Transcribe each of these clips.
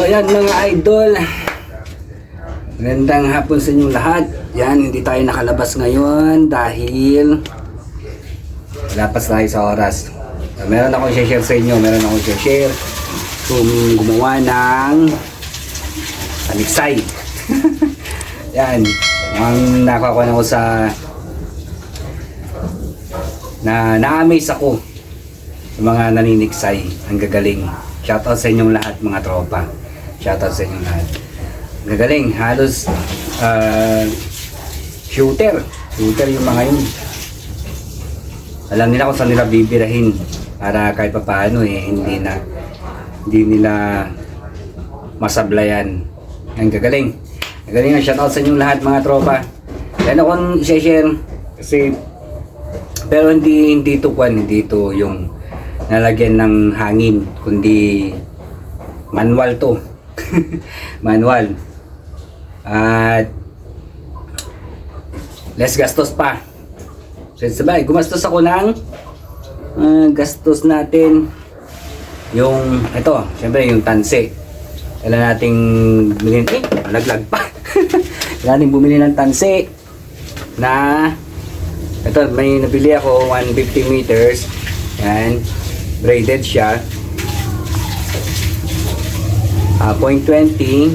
So yan mga idol. Magandang hapon sa inyong lahat. Yan, hindi tayo nakalabas ngayon dahil lapas tayo sa oras. So, meron akong share sa inyo, meron akong share kung gumawa ng paniksay. yan, ang nakakuha ko sa na na-amaze ako sa mga naniniksay. Ang gagaling. Shoutout sa inyong lahat mga tropa. Shoutout sa inyong lahat. Gagaling. Halos ah, shooter. Shooter yung mga yun. Alam nila kung saan nila bibirahin para kahit pa paano eh hindi na hindi nila masablayan. Ang gagaling. Gagaling nga shoutout sa inyong lahat mga tropa. Yan akong share kasi pero hindi hindi ito kwan, hindi ito yung nalagyan ng hangin, kundi manual to. manual. At less gastos pa. So sabay, gumastos ako ng ah, gastos natin yung ito, syempre yung tanse. Kailan nating bilhin, eh, malaglag pa. Kailan nating bumili ng tanse na ito, may nabili ako 150 meters. Yan. Braided siya. Ah, 0.20.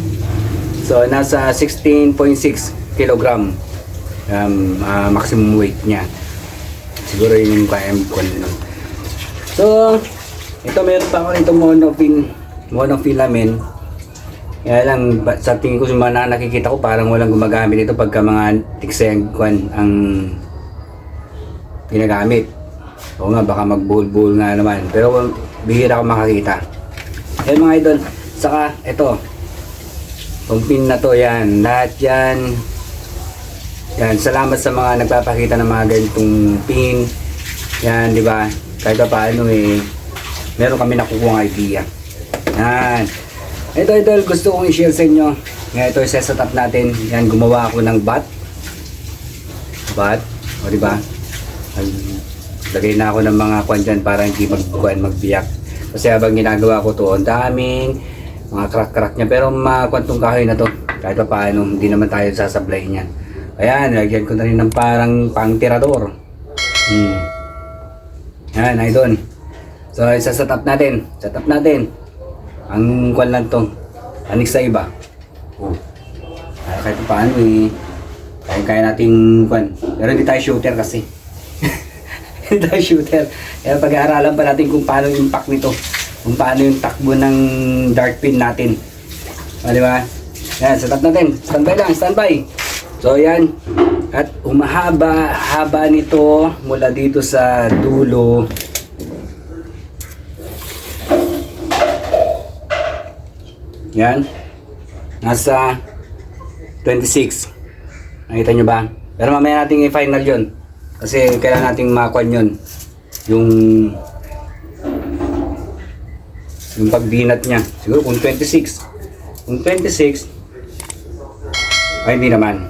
So, nasa 16.6 kilogram. Um, ah, maximum weight niya. Siguro yun yung kaya ko. So, ito meron pa ako nito monofil, monofilament. Kaya lang, sa tingin ko sa mga nakikita ko, parang walang gumagamit ito pagka mga tikseng kwan ang ginagamit. Oo nga, baka magbuhol-buhol nga naman. Pero bihira ako makakita. Eh mga idol, saka ito. Itong pin na to, yan. Lahat yan. Yan, salamat sa mga nagpapakita ng mga ganitong pin. Yan, di ba? Kahit pa paano eh, meron kami nakukuha idea. Yan. Ito, idol, gusto kong i-share sa inyo. Ngayon, ito, set up natin. Yan, gumawa ako ng bat. Bat. O, di ba? Lagay na ako ng mga kwan dyan para hindi magkuhan, magbiyak. Kasi habang ginagawa ko to, ang daming mga crack-crack niya. Pero makwantong kahoy na to. Kahit pa paano, hindi naman tayo sasablay niyan. Ayan, lagyan ko na rin ng parang pang-tirador. Hmm. Yan, doon. So, isa-set up natin. Set up natin. Ang kwan lang to. Anik sa iba. Oh. Ah, kahit pa paano eh. Kaya kaya nating kwan. Pero hindi tayo shooter kasi. hindi tayo shooter. Kaya pag-aaralan pa natin kung paano yung impact nito. Kung paano yung takbo ng dart pin natin. O, di ba? Yan, set up natin. Standby lang, standby. So, yan. At umahaba, haba nito mula dito sa dulo. Yan. Nasa 26. Nakita nyo ba? Pero mamaya natin i-final yun. Kasi kailangan nating makuan yun. Yung yung pagbinat niya. Siguro kung 26. Kung 26, ay hindi naman.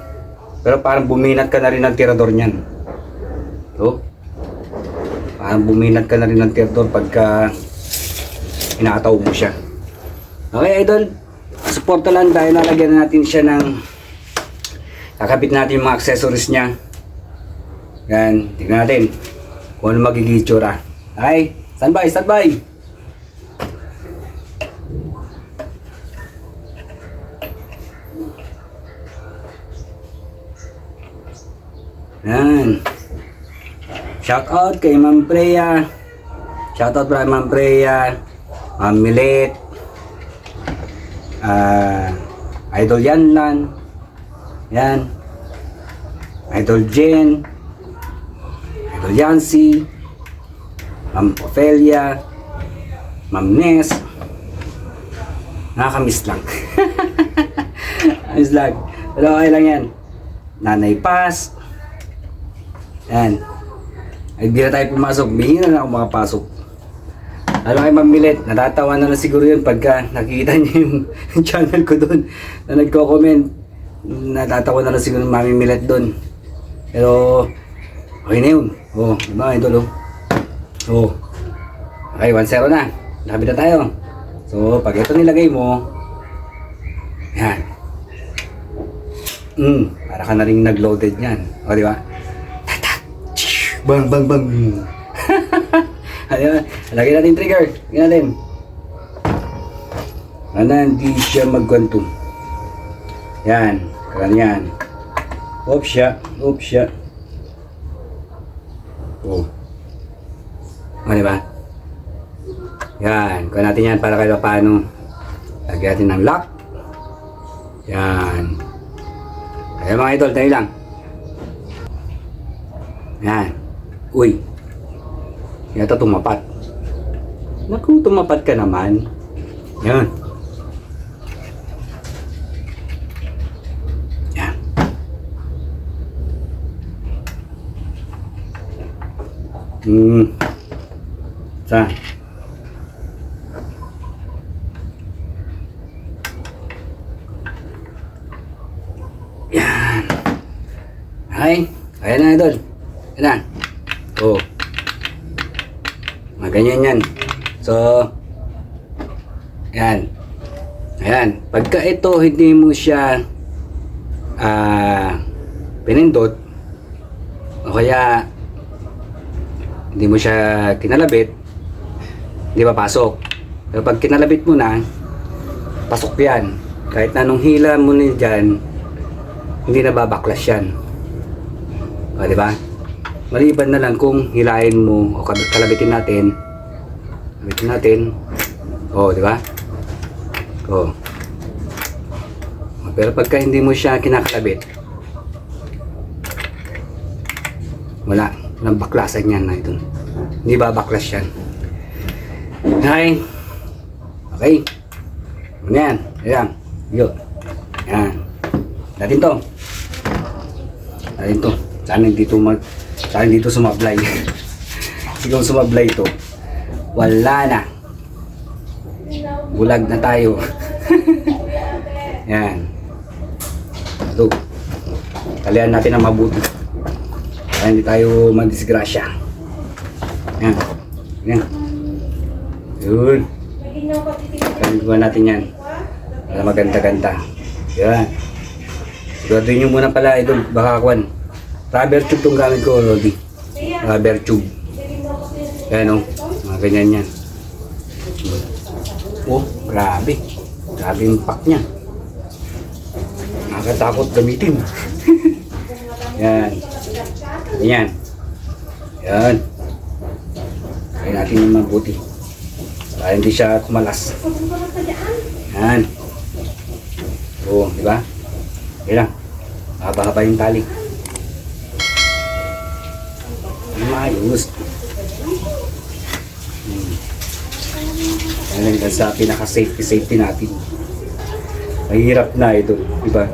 Pero parang buminat ka na rin ng tirador niyan. So, parang buminat ka na rin ng tirador pagka inataw mo siya. Okay, idol. Suporta lang dahil nalagyan na natin siya ng kakabit natin yung mga accessories niya. Yan, tignan natin kung ano magiging itsura. Okay, standby, standby. Yan. Shout out kay Ma'am Freya. Shout out kay Ma'am Freya. Ma'am Milet. Ah, Idol Yanlan. Yan. Idol Jen. Idol Yancy. Ma'am Ophelia. Ma'am Ness. Nakakamiss lang. Miss lang. Pero okay lang yan. Nanay Paz. Yan. Ay, di na tayo pumasok. Bihira na ako makapasok. Alam kay Ma'am Milet, natatawa na lang siguro yun pagka nakikita niya yung channel ko doon na nagko-comment. Natatawa na lang siguro Mami Milet doon. Pero, okay na yun. Oo, oh, diba idol oh. Oo. Okay, 1-0 na. Lapit na tayo. So, pag ito nilagay mo, Yan. Mm, para ka na rin nag-loaded niyan. O, di ba? Bang, bang, bang! yun? Lagyan natin trigger. Lagyan natin. Sana hindi siya mag-quantum. Yan. Ganyan. Oops siya. Oops siya. Oh. O, di ba? Yan. Kuha natin yan para kahit paano. Lagyan natin ng lock. Yan. Kaya mga idol, tayo lang. Yan. Uy. Yata tumapat. Naku, tumapat ka naman. Yan. Yan. Hmm. Sa. Yan. Ay, ayan na idol. Ayan na. Oh. Mga ganyan yan. So, yan. Ayan. Pagka ito, hindi mo siya ah pinindot o kaya hindi mo siya kinalabit, hindi papasok. Pero pag kinalabit mo na, pasok yan. Kahit na anong hila mo na dyan, hindi na babaklas yan. O, di ba? Maliban na lang kung hilahin mo o kal- kalabitin natin. Kalabitin natin. O, di ba? O. O, Pero pagka hindi mo siya kinakalabit, wala. Walang baklasan yan na ito. Hindi babaklas yan. Okay. Okay. Ano yan? Ayan. Yun. Yan. Natin to. Natin to. Sana dito mag... Sana dito sumablay. Kasi sumablay to, wala na. Bulag na tayo. Yan. Ito. Talian natin ang mabuti. Para hindi tayo madisgrasya. Yan. Yan. Yun. Kalimutan natin yan. Para maganda-ganda. Yan. Siguraduhin nyo muna pala idol. Baka kwan. Rubber tube tong gamit ko, Lodi. Rubber tube. Yan o. Mga ganyan yan. Oh, grabe. Grabe yung pack niya. Nakakatakot gamitin. yan. Yan. Yan. Kaya natin yung mabuti. Para hindi siya kumalas. Yan. Oo, di ba? Yan lang. Haba-haba yung tali. Maayos. Hmm. Yan lang sa pinaka-safety-safety natin. Mahirap na ito, di ba?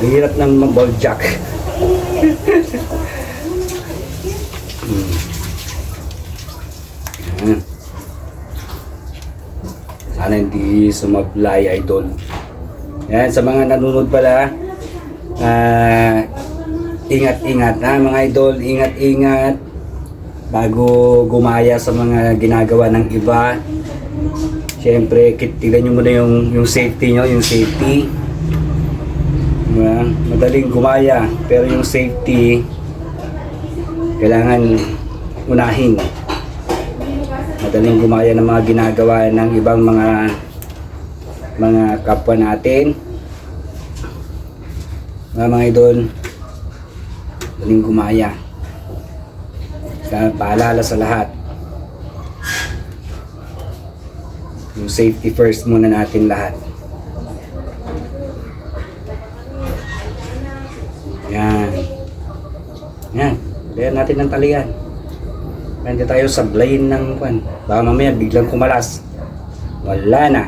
Mahirap ng mag-ball jack. hmm. Yan. Sana hindi sumablay idol. Yan, sa mga nanonood pala, ah, ingat-ingat na mga idol, ingat-ingat bago gumaya sa mga ginagawa ng iba. Siyempre, kit- tignan nyo muna yung, yung safety nyo, yung safety. Diba? Madaling gumaya, pero yung safety, kailangan unahin. Madaling gumaya ng mga ginagawa ng ibang mga mga kapwa natin. Mga mga idol, madaling gumaya. Sa paalala sa lahat. Yung safety first muna natin lahat. Yan. Yan. Layan natin ng talian. Hindi tayo sablayin ng kwan. Baka mamaya biglang kumalas. Wala na.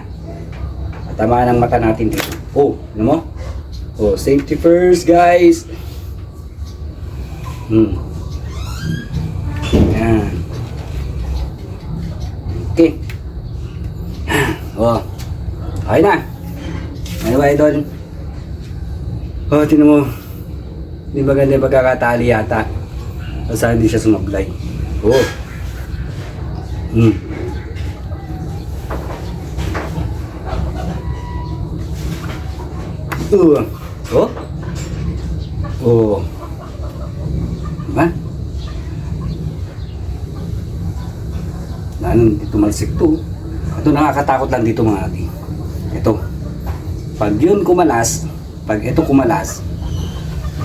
Tama ng mata natin dito. Oh, ano mo? Oh, safety first, guys. Hmm. Yan. Okay. Oh. Okay na. Ba idol? Oh, tinan mo. Hindi ba ganda yung pagkakatali yata? Basta hindi siya sumablay. Oh. Hmm. Uh. Oh. Oh. Diba? Lalo dito malsik to. Ito nakakatakot lang dito mga ati. Ito. Pag yun kumalas, pag ito kumalas,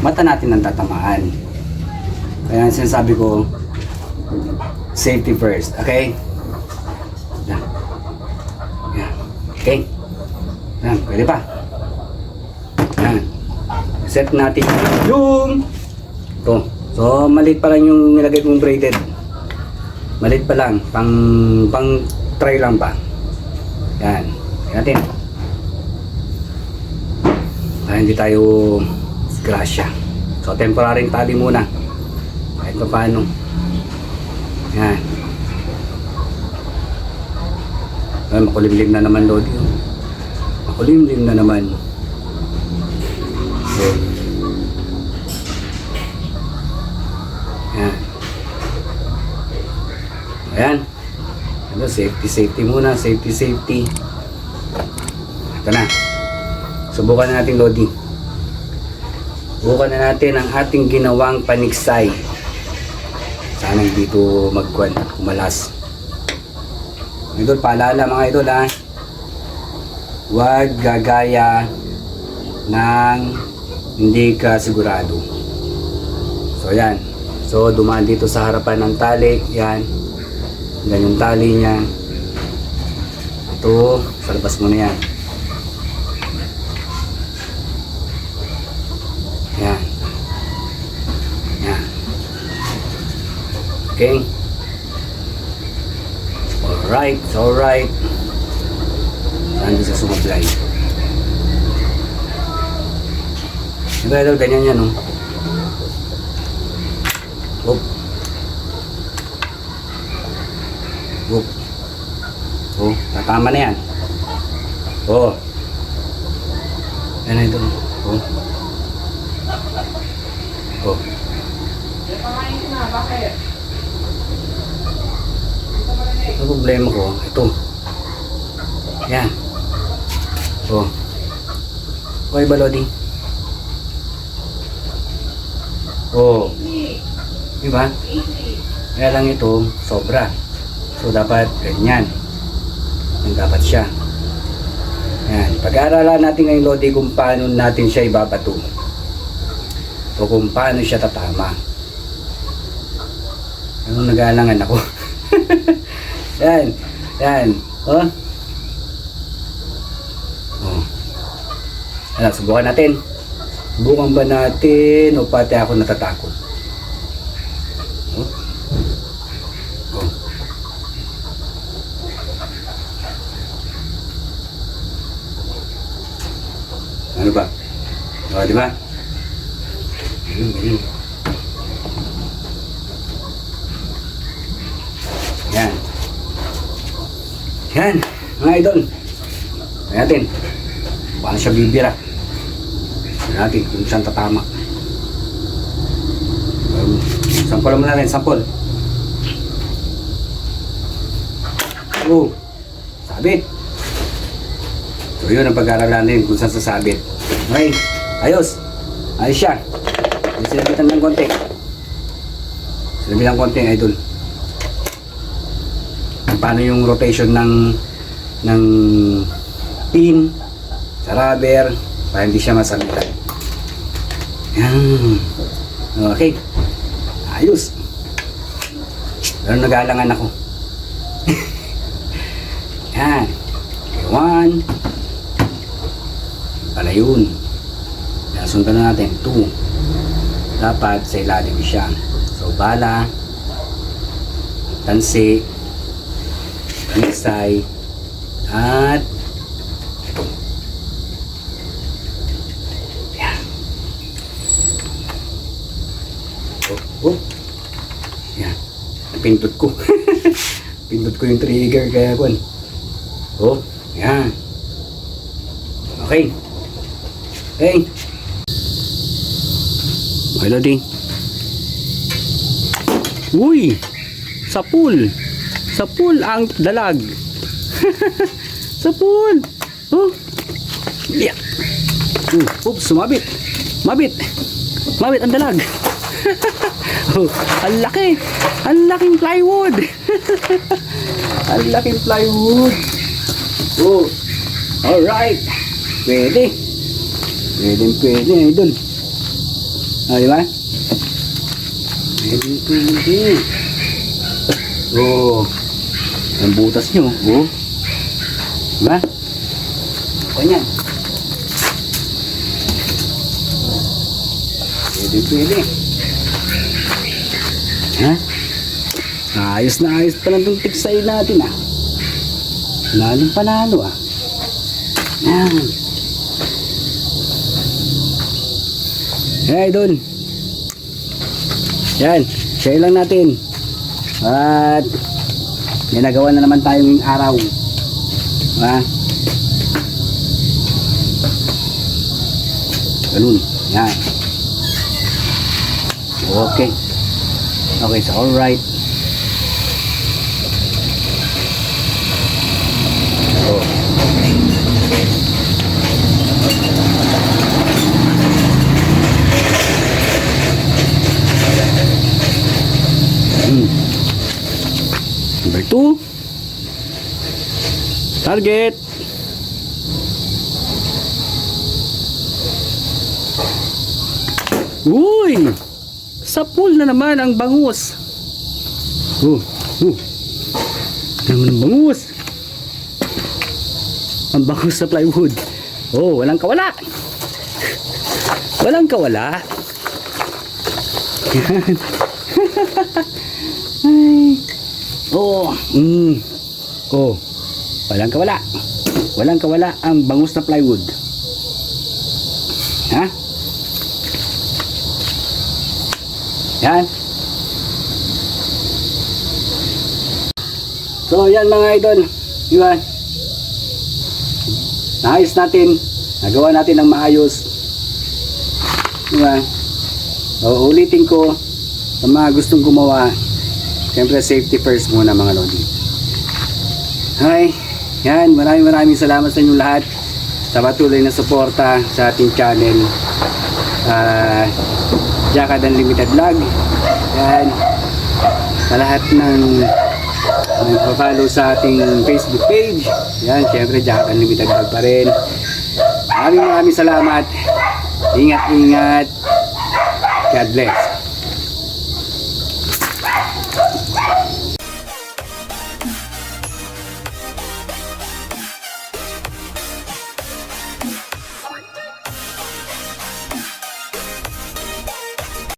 mata natin ang tatamaan. Kaya ang sinasabi ko, safety first. Okay? Yan. Okay? Yan. Pwede pa. Yan. Set natin yung ito. So, maliit pa lang yung nilagay kong braided. Maliit pa lang. Pang, pang try lang ba. Yan. Yan natin. Para hindi tayo grasya. So, temporary tali muna. Kahit pa paano. Yan. Ay, makulimlim na naman, Lodi. Makulimlim na naman. So, yan. Ayan. Ano, safety, safety muna. Safety, safety. Ito na. Subukan na natin, Lodi. Subukan na natin ang ating ginawang paniksay. Sana hindi ito magkuhan, kumalas. Idol, paalala mga idol ha. Huwag gagaya ng hindi ka sigurado. So yan. So dumaan dito sa harapan ng tali. Yan. Yan yung tali niya. Ito, sa labas mo na. Yan. Yan. Okay. Alright, alright. Saan doon sa sumablay? Diba idol, ganyan yan, oh. Oop. Oop. Oh, tatama na yan. Oh. Yan idol. Oh. Oh. Ang problema ko, ito. Yan. Oh. Okay ba, Lodi? Oh. Diba? Kaya lang ito, sobra. So, dapat ganyan. Yan dapat siya. Yan. Pag-aaralan natin ngayon, Lodi, kung paano natin siya ibabato. O kung paano siya tatama. Anong nag-aalangan ako? yan. Yan. Oh. Oh. Ano, subukan natin. Subukan ba natin o pati ako natatakot? Oh. Oh. Ano ba? O, di ba? Ganun, ganun. Yan. Yan, mga idol. Tingnan natin. Paano siya bibira? Tingnan natin kung saan tatama. Um, sample naman natin, sample. Oh, sabit. So yun ang pag-aaralan din kung saan sasabit. Okay, ayos. Ayos siya. Sinabitan ng konti. Sinabitan ng konti, idol paano yung rotation ng ng pin sa rubber para hindi siya masabitan. Yan. Okay. Ayos. Pero nag-aalangan ako. Yan. Okay, one. Pala yun. Yan, sundan na natin. Two. Dapat sa ilalim siya. So, bala. Tansi. Isay. At. Yan. Oh, oh. Ko. Pindot ko yung trigger kaya kun. Oh, yan. Okay. Okay. Okay, Lodi. Uy! Sa pool! Sa pool ang dalag. sa pool. Oh. Yeah. Uh, oops, sumabit. Mabit. Mabit ang dalag. oh, ang laki. Ang laking plywood. ang laking plywood. Oh, alright. Pwede. Pwede, pwede, idol. Ah, di ba? Pwede, pwede. Oh, ang butas nyo. Oh. Diba? Ganyan. Pwede, pwede. Ha? Ayos na ayos pa lang itong tiksay natin ah. Lalong panalo ah. Yan. Yan idol. Yan. Share lang natin. At may nagawa na naman tayo ngayong araw. Ha? Ganun. Yan. Okay. Okay, so alright. Oh. Number two. Target. Uy! Sa pool na naman ang bangus. Oh, oh. Naman ang bangus? Ang bangus sa plywood. Oh, walang kawala. Walang kawala. Yan. Ay. Oh, mm. Oh. Walang kawala. Walang kawala ang bangus na plywood. Ha? Yan. So, yan mga idol. Yun. Naayos natin. Nagawa natin ng maayos. Yun. So, ulitin ko sa mga gustong gumawa. Siyempre, safety first muna mga lodi. Hi. Yan. Maraming maraming salamat sa inyong lahat sa patuloy na suporta sa ating channel. Ah... Jackad Unlimited Vlog. Yan. Sa lahat ng nagpa-follow sa ating Facebook page. Yan, syempre Jackad Unlimited Vlog pa rin. Maraming maraming salamat. Ingat, ingat. God bless.